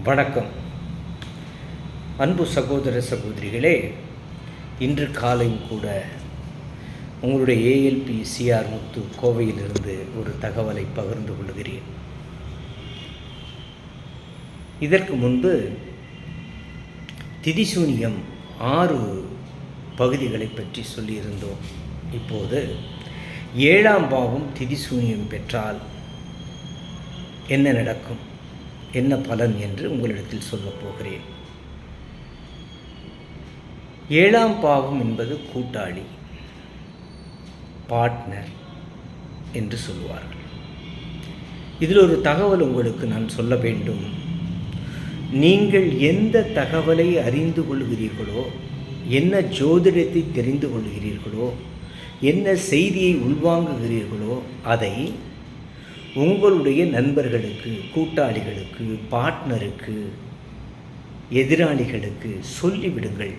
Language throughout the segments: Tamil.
வணக்கம். அன்பு சகோதர சகோதரிகளே இன்று காலையும் கூட உங்களுடைய ஏஎல்பி சிஆர் முத்து கோவையிலிருந்து ஒரு தகவலை பகிர்ந்து கொள்கிறேன். இதற்கு முன்பு திதிசூனியம் ஆறு பகுதிகளை பற்றி சொல்லியிருந்தோம். இப்போது ஏழாம் பாவம் திதிசூனியம் பெற்றால் என்ன நடக்கும்? என்ன பலன் என்று உங்களிடத்தில் சொல்லப் போகிறேன். ஏழாம் பாவம் என்பது கூட்டாளி பார்ட்னர் என்று சொல்லுவார்கள். இதில் ஒரு தகவல் உங்களுக்கு நான் சொல்ல வேண்டும். நீங்கள் எந்த தகவலை அறிந்து கொள்கிறீர்களோ என்ன ஜோதிடத்தை தெரிந்து கொள்கிறீர்களோ என்ன செய்தியை உள்வாங்குகிறீர்களோ அதை உங்களுடைய நண்பர்களுக்கு கூட்டாளிகளுக்கு பார்ட்னருக்கு எதிராளிகளுக்கு சொல்லிவிடுங்கள்.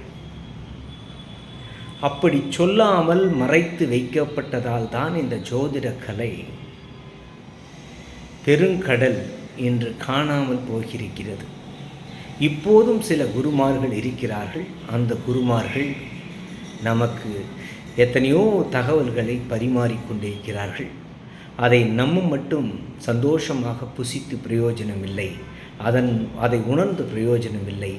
அப்படி சொல்லாமல் மறைத்து வைக்கப்பட்டதால் தான் இந்த ஜோதிட கலை பெருங்கடல் என்று காணாமல் போகிருக்கிறது இப்போதும் சில குருமார்கள் இருக்கிறார்கள். அந்த குருமார்கள் நமக்கு எத்தனையோ தகவல்களை பரிமாறிக்கொண்டிருக்கிறார்கள். அதை நம்ம மட்டும் சந்தோஷமாக புசித்து பிரயோஜனம் இல்லை அதன் அதை உணர்ந்து பிரயோஜனமில்லை.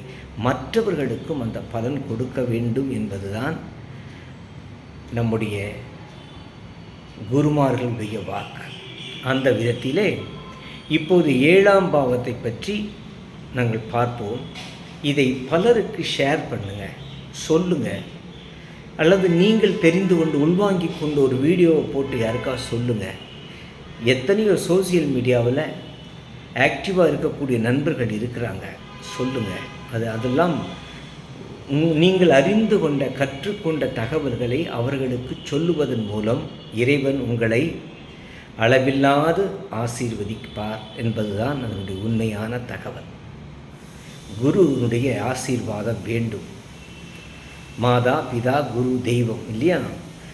மற்றவர்களுக்கும் அந்த பலன் கொடுக்க வேண்டும் என்பதுதான் நம்முடைய குருமார்களுடைய வாக்கு. அந்த விதத்திலே இப்போது ஏழாம் பாவத்தை பற்றி நாங்கள் பார்ப்போம். இதை பலருக்கு ஷேர் பண்ணுங்கள் சொல்லுங்கள் அல்லது நீங்கள் தெரிந்து கொண்டு உள்வாங்கி கொண்டு ஒரு வீடியோவை போட்டு யாருக்கா சொல்லுங்கள் எத்தனையோ சோசியல் மீடியாவில் ஆக்டிவாக இருக்கக்கூடிய நண்பர்கள் இருக்கிறாங்க. சொல்லுங்கள் அது அதெல்லாம் நீங்கள் அறிந்து கொண்ட கற்றுக்கொண்ட தகவல்களை அவர்களுக்கு சொல்லுவதன் மூலம் இறைவன் உங்களை அளவில்லாது ஆசீர்வதிப்பார் என்பதுதான் அதனுடைய உண்மையான தகவல். குருவினுடைய ஆசீர்வாதம் வேண்டும். மாதா பிதா குரு தெய்வம் இல்லையா?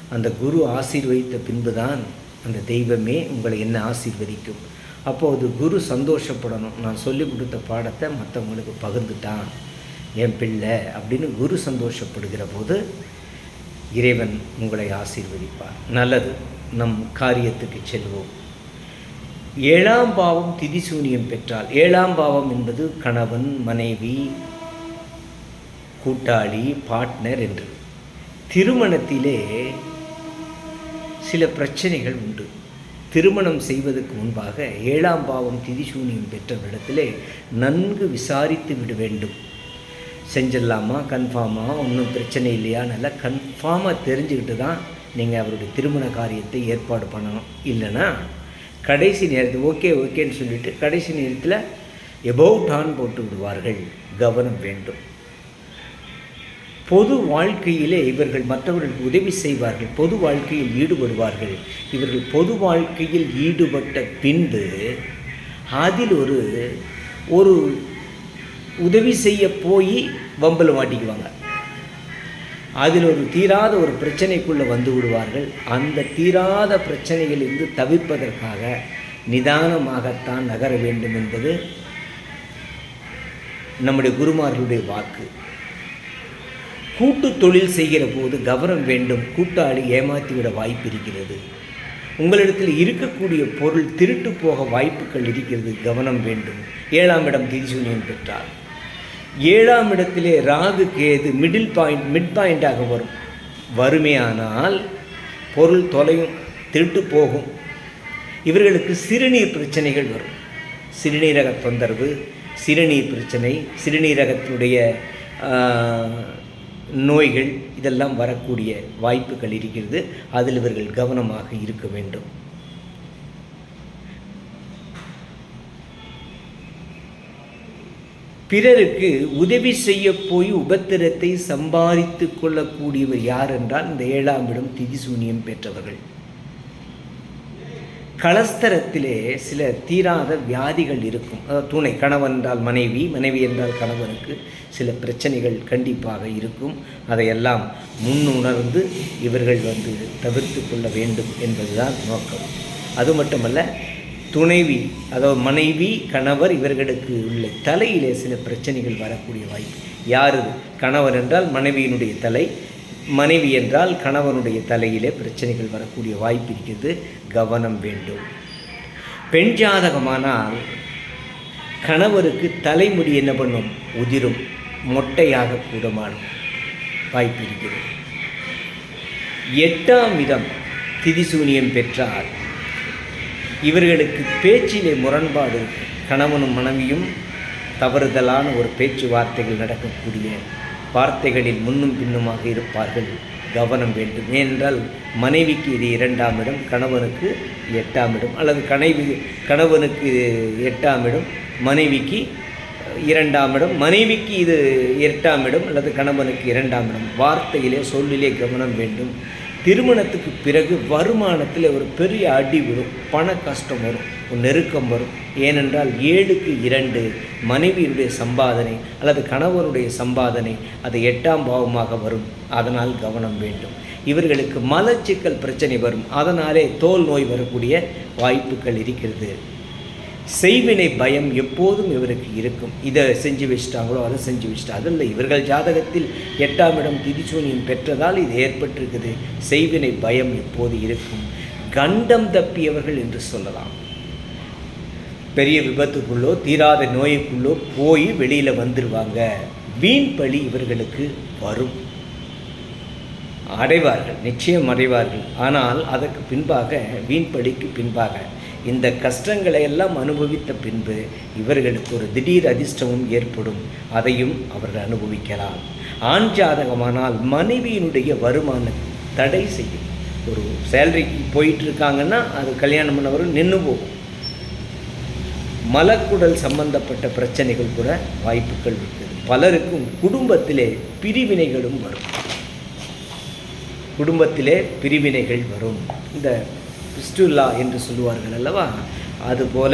அந்த குரு ஆசீர்வதித்த பின்புதான் அந்த தெய்வமே உங்களை என்ன ஆசீர்வதிக்கும்? அப்போது குரு சந்தோஷப்படணும். நான் சொல்லி கொடுத்த பாடத்தை மற்றவங்களுக்கு பகிர்ந்துட்டான். என் பிள்ளை அப்படின்னு குரு சந்தோஷப்படுகிற போது இறைவன் உங்களை ஆசீர்வதிப்பார். நல்லது. நம் காரியத்துக்கு செல்வோம். ஏழாம் பாவம் திதிசூனியம் பெற்றால் ஏழாம் பாவம் என்பது கணவன் மனைவி கூட்டாளி பார்ட்னர் என்று. திருமணத்திலே சில பிரச்சனைகள் உண்டு. திருமணம் செய்வதற்கு முன்பாக ஏழாம் பாவம் திதிசூனியம் பெற்றவரிடத்திலே நன்கு விசாரித்து விட வேண்டும். செஞ்சிடலாமா கன்ஃபார்மாக ஒன்றும் பிரச்சனை இல்லையான்னு கன்ஃபார்மாக தெரிஞ்சுக்கிட்டு தான் நீங்கள் அவருடைய திருமண காரியத்தை ஏற்பாடு பண்ணணும். இல்லைன்னா கடைசி நேரத்தில் ஓகே ஓகேன்னு சொல்லிவிட்டு கடைசி நேரத்தில் எபவுட் ஆன் போட்டு விடுவார்கள். கவனம் வேண்டும். பொது வாழ்க்கையிலே இவர்கள் மற்றவர்களுக்கு உதவி செய்வார்கள் பொது வாழ்க்கையில் ஈடுபடுவார்கள். இவர்கள் பொது வாழ்க்கையில் ஈடுபட்ட பின்பு அதில் ஒரு ஒரு உதவி செய்ய போய் வம்பலை மாட்டிக்குவாங்க அதில் ஒரு தீராத ஒரு பிரச்சனைக்குள்ளே வந்து விடுவார்கள். அந்த தீராத பிரச்சனைகளிலிருந்து தவிர்ப்பதற்காக நிதானமாகத்தான் நகர வேண்டும் என்பது நம்முடைய குருமார்களுடைய வாக்கு. கூட்டு தொழில் செய்கிற போது கவனம் வேண்டும். கூட்டாளி ஏமாற்றிவிட வாய்ப்பு இருக்கிறது உங்களிடத்தில் இருக்கக்கூடிய பொருள் திருட்டு போக வாய்ப்புகள் இருக்கிறது. கவனம் வேண்டும். ஏழாம் இடம் திரிசூனியம் பெற்றால் ஏழாம் இடத்திலே Rahu Ketu middle point mid பாயிண்டாக வரும். வறுமையானால் பொருள் தொலையும் திருட்டு போகும். இவர்களுக்கு சிறுநீர் பிரச்சனைகள் வரும். சிறுநீரக தொந்தரவு சிறுநீர் பிரச்சனை சிறுநீரகத்தினுடைய நோய்கள் இதெல்லாம் வரக்கூடிய வாய்ப்புகள் இருக்கிறது. அதில் இவர்கள் கவனமாக இருக்க வேண்டும். பிறருக்கு உதவி செய்ய போய் உபத்திரத்தை சம்பாதித்து கொள்ளக்கூடியவர் யார் என்றால் இந்த ஏழாம் இடம் திதிசூனியம் பெற்றவர்கள். கலஸ்தரத்திலே சில தீராத வியாதிகள் இருக்கும். அதாவது துணை கணவன் என்றால் மனைவி மனைவி என்றால் கணவனுக்கு சில பிரச்சனைகள் கண்டிப்பாக இருக்கும். அதையெல்லாம் முன்னுணர்ந்து இவர்கள் வந்து தவிர்த்து கொள்ள வேண்டும் என்பதுதான் நோக்கம். அது மட்டுமல்ல துணைவி அதாவது மனைவி கணவர் இவர்களுக்கு உள்ள தலையிலே சில பிரச்சனைகள் வரக்கூடிய வாய்ப்பு. யார் கணவர் என்றால் மனைவியினுடைய தலை மனைவி என்றால் கணவனுடைய தலையிலே பிரச்சனைகள் வரக்கூடிய வாய்ப்பு இருக்கிறது. கவனம் வேண்டும். பெண் ஜாதகமானால் கணவருக்கு தலைமுடி என்ன பண்ணும்? உதிரும். மொட்டையாக கூடமான வாய்ப்பு இருக்கிறது. எட்டாம் விதம் திதிசூனியம் பெற்றால் இவர்களுக்கு பேச்சிலே முரண்பாடு. கணவனும் மனைவியும் தவறுதலான ஒரு பேச்சுவார்த்தைகள் நடக்கக்கூடிய வார்த்தைகளில் முன்னும் பின்னுமாக இருப்பார்கள். கவனம் வேண்டும். ஏனென்றால் மனைவிக்கு இது இரண்டாம் இடம் கணவனுக்கு எட்டாம் இடம் அல்லது கனைவி கணவனுக்கு எட்டாம் இடம் மனைவிக்கு இரண்டாம் இடம் மனைவிக்கு இது எட்டாம் இடம் அல்லது கணவனுக்கு இரண்டாம் இடம். வார்த்தையிலே சொல்லிலே கவனம் வேண்டும். திருமணத்துக்கு பிறகு வருமானத்தில் ஒரு பெரிய அடி விடும் பண கஷ்டம் வரும் ஒரு நெருக்கம் வரும். ஏனென்றால் ஏழுக்கு இரண்டு மனைவியினுடைய சம்பாதனை அல்லது கணவனுடைய சம்பாதனை அது எட்டாம் பாவமாக வரும். அதனால் கவனம் வேண்டும். இவர்களுக்கு மலச்சிக்கல் பிரச்சனை வரும். அதனாலே தோல் நோய் வரக்கூடிய வாய்ப்புகள் இருக்கிறது. செய்வினை பயம் எப்போதும் இவருக்கு இருக்கும். இதை செஞ்சு வச்சிட்டாங்களோ அதை செஞ்சு வச்சுட்டா அதில் இவர்கள் ஜாதகத்தில் எட்டாம் இடம் திதிசூனியம் பெற்றதால் இது ஏற்பட்டிருக்குது. செய்வினை பயம் எப்போது இருக்கும்? கண்டம் தப்பியவர்கள் என்று சொல்லலாம். பெரிய விபத்துக்குள்ளோ தீராத நோய்க்குள்ளோ போய் வெளியில் வந்துடுவாங்க வீண் பழி இவர்களுக்கு வரும். அடைவார்கள். நிச்சயம் அடைவார்கள். ஆனால் அதற்கு பின்பாக வீண் பழிக்கு பின்பாக இந்த கஷ்டங்களை எல்லாம் அனுபவித்த பின்பு இவர்களுக்கு ஒரு திடீர் அதிர்ஷ்டமும் ஏற்படும். அதையும் அவர்கள் அனுபவிக்கலாம். ஆண் ஜாதகமானால் மனைவியினுடைய வருமானம் தடை செய்யும். ஒரு சேலரிக்கு போயிட்டு இருக்காங்கன்னா அது கல்யாணம் பண்ணவரும் நின்று போகும். மலக்குடல் சம்பந்தப்பட்ட பிரச்சனைகள் கூட வாய்ப்புகள் இருக்குது பலருக்கும் குடும்பத்திலே பிரிவினைகளும் வரும். குடும்பத்திலே பிரிவினைகள் வரும். இந்த பிஸ்டுல்லா என்று சொல்லுவார்கள் அல்லவா? அதுபோல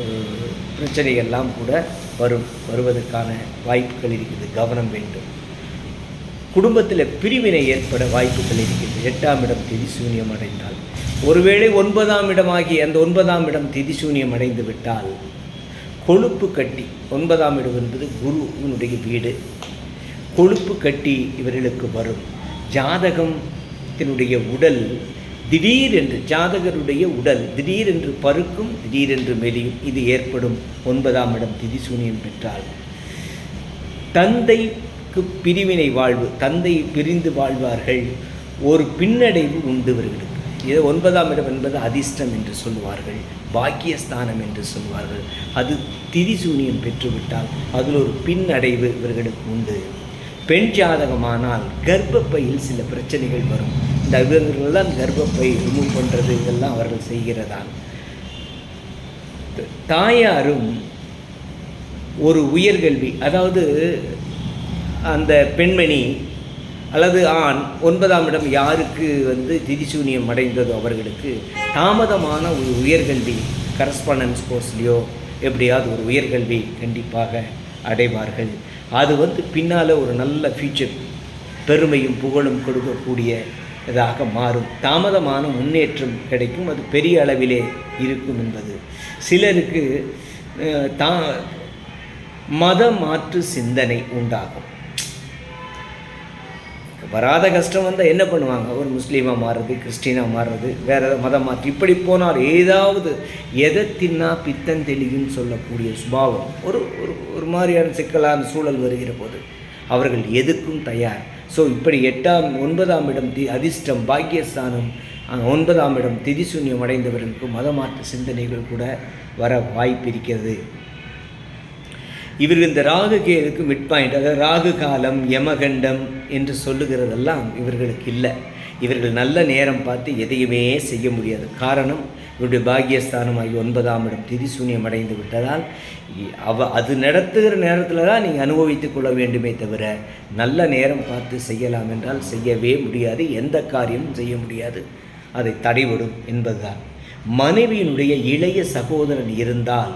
ஒரு பிரச்சனைகள்லாம் கூட வரும் வருவதற்கான வாய்ப்புகள் இருக்குது கவனம் வேண்டும். குடும்பத்தில் பிரிவினை ஏற்பட வாய்ப்புகள் இருக்கிறது எட்டாம் இடம் திதி சூன்யம் அடைந்தால். ஒருவேளை ஒன்பதாம் இடமாகி அந்த ஒன்பதாம் இடம் திதி சூன்யம் அடைந்து விட்டால் கொழுப்பு கட்டி ஒன்பதாம் இடம் என்பது குருவினுடைய வீடு. கொழுப்பு கட்டி இவர்களுக்கு வரும். ஜாதகத்தினுடைய உடல் திடீரென்று ஜாதகருடைய உடல் திடீரென்று பருக்கும் திடீரென்று மெலியும். இது ஏற்படும். ஒன்பதாம் இடம் திதிசூனியம் பெற்றால். தந்தைக்கு பிரிவினை வாழ்வு தந்தை பிரிந்து வாழ்வார்கள். ஒரு பின்னடைவு உண்டு இவர்களுக்கு இது ஒன்பதாம் இடம் என்பது அதிர்ஷ்டம் என்று சொல்லுவார்கள். பாக்கியஸ்தானம் என்று சொல்வார்கள் அது திதிசூனியம் பெற்றுவிட்டால் அதில் ஒரு பின்னடைவு இவர்களுக்கு உண்டு. பெண் ஜாதகமானால் கர்ப்பப்பையில் சில பிரச்சனைகள் வரும். இந்த இவர்களெல்லாம் கர்ப்பப்பை ரிமூவ் பண்ணுறது இதெல்லாம் அவர்கள் செய்கிறதால் தாயாரும் ஒரு உயர்கல்வி அதாவது அந்த பெண்மணி அல்லது ஆண் ஒன்பதாம் இடம் யாருக்கு வந்து திதிசூன்யம் அடைந்ததோ அவர்களுக்கு தாமதமான ஒரு உயர்கல்வி கரஸ்பாண்டன்ஸ் கோர்ஸ்லேயோ எப்படியாவது ஒரு உயர்கல்வி கண்டிப்பாக அடைவார்கள். அது வந்து பின்னால் ஒரு நல்ல ஃபியூச்சர் பெருமையும் புகழும் கொடுக்கக்கூடிய இதாக மாறும். தாமதமான முன்னேற்றம் கிடைக்கும். அது பெரிய அளவிலே இருக்கும் என்பது. சிலருக்கு அஹ், தா மத மாற்று சிந்தனை உண்டாகும். வராத கஷ்டம் வந்தால் என்ன பண்ணுவாங்க? ஒரு முஸ்லீமாக மாறுறது கிறிஸ்டினாக மாறுறது வேற ஏதாவது மதம் மாற்றி இப்படி போனால் ஏதாவது எதை தின்னா பித்தன் தெளியும் சொல்லக்கூடிய சுபாவம். ஒரு ஒரு ஒரு மாதிரியான சிக்கலான சூழல் வருகிற போது அவர்கள் எதுக்கும் தயார் ஸோ இப்படி எட்டாம் ஒன்பதாம் இடம் தி அதிர்ஷ்டம் பாக்கியஸ்தானம் ஒன்பதாம் இடம் திதிசூன்யம் அடைந்தவர்களுக்கு மதமாற்று சிந்தனைகள் கூட வர வாய்ப்பு இருக்கிறது இவர்கள் இந்த ராகு கேதுக்கு மிட் பாயிண்ட் அதாவது ராகு காலம் யமகண்டம் என்று சொல்லுகிறதெல்லாம் இவர்களுக்கு இல்லை. இவர்கள் நல்ல நேரம் பார்த்து எதையுமே செய்ய முடியாது. காரணம் இவருடைய பாக்கியஸ்தானமாகி ஒன்பதாம் இடம். திதிசூன்யம் அடைந்து விட்டதால் அவ அது நடத்துகிற நேரத்தில் தான் நீங்கள் அனுபவித்துக் கொள்ள வேண்டுமே தவிர நல்ல நேரம் பார்த்து செய்யலாம் என்றால் செய்யவே முடியாது. எந்த காரியமும் செய்ய முடியாது. அதை தடைபடும் என்பதுதான். மனைவியினுடைய இளைய சகோதரன் இருந்தால்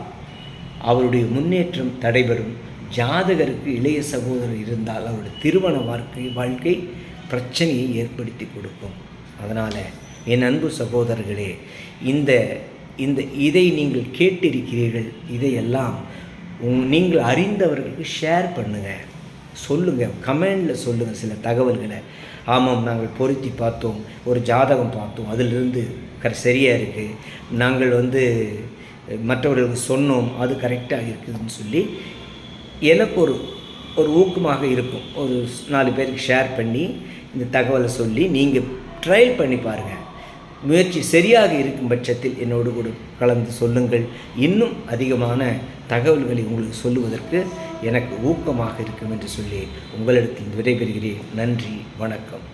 அவருடைய முன்னேற்றம் தடைபெறும் ஜாதகருக்கு இளைய சகோதரர் இருந்தால் அவருடைய திருமண வாழ்க்கை வாழ்க்கை பிரச்சனையை ஏற்படுத்தி கொடுக்கும். அதனால் என் அன்பு சகோதரர்களே இந்த இந்த இதை நீங்கள் கேட்டிருக்கிறீர்கள் இதையெல்லாம் உங் நீங்கள் அறிந்தவர்களுக்கு ஷேர் பண்ணுங்கள் சொல்லுங்கள் கமெண்டில் சொல்லுங்கள் சில தகவல்களை. ஆமாம் நாங்கள் பொருத்தி பார்த்தோம் ஒரு ஜாதகம் பார்த்தோம் அதிலிருந்து கர சரியாக இருக்குது நாங்கள் வந்து மற்றவர்களுக்கு சொன்னோம் அது கரெக்டாக இருக்குதுன்னு சொல்லி எனக்கு ஒரு ஒரு ஊக்கமாக இருக்கும். ஒரு நாலு பேருக்கு ஷேர் பண்ணி இந்த தகவலை சொல்லி நீங்கள் ட்ரையல் பண்ணி பாருங்கள் முயற்சி சரியாக இருக்கும் பட்சத்தில் என்னோடு கூட கலந்து சொல்லுங்கள். இன்னும் அதிகமான தகவல்களை உங்களுக்கு சொல்லுவதற்கு எனக்கு ஊக்கமாக இருக்கும் என்று சொல்லி உங்களிடத்தில் விடைபெறுகிறேன். நன்றி வணக்கம்.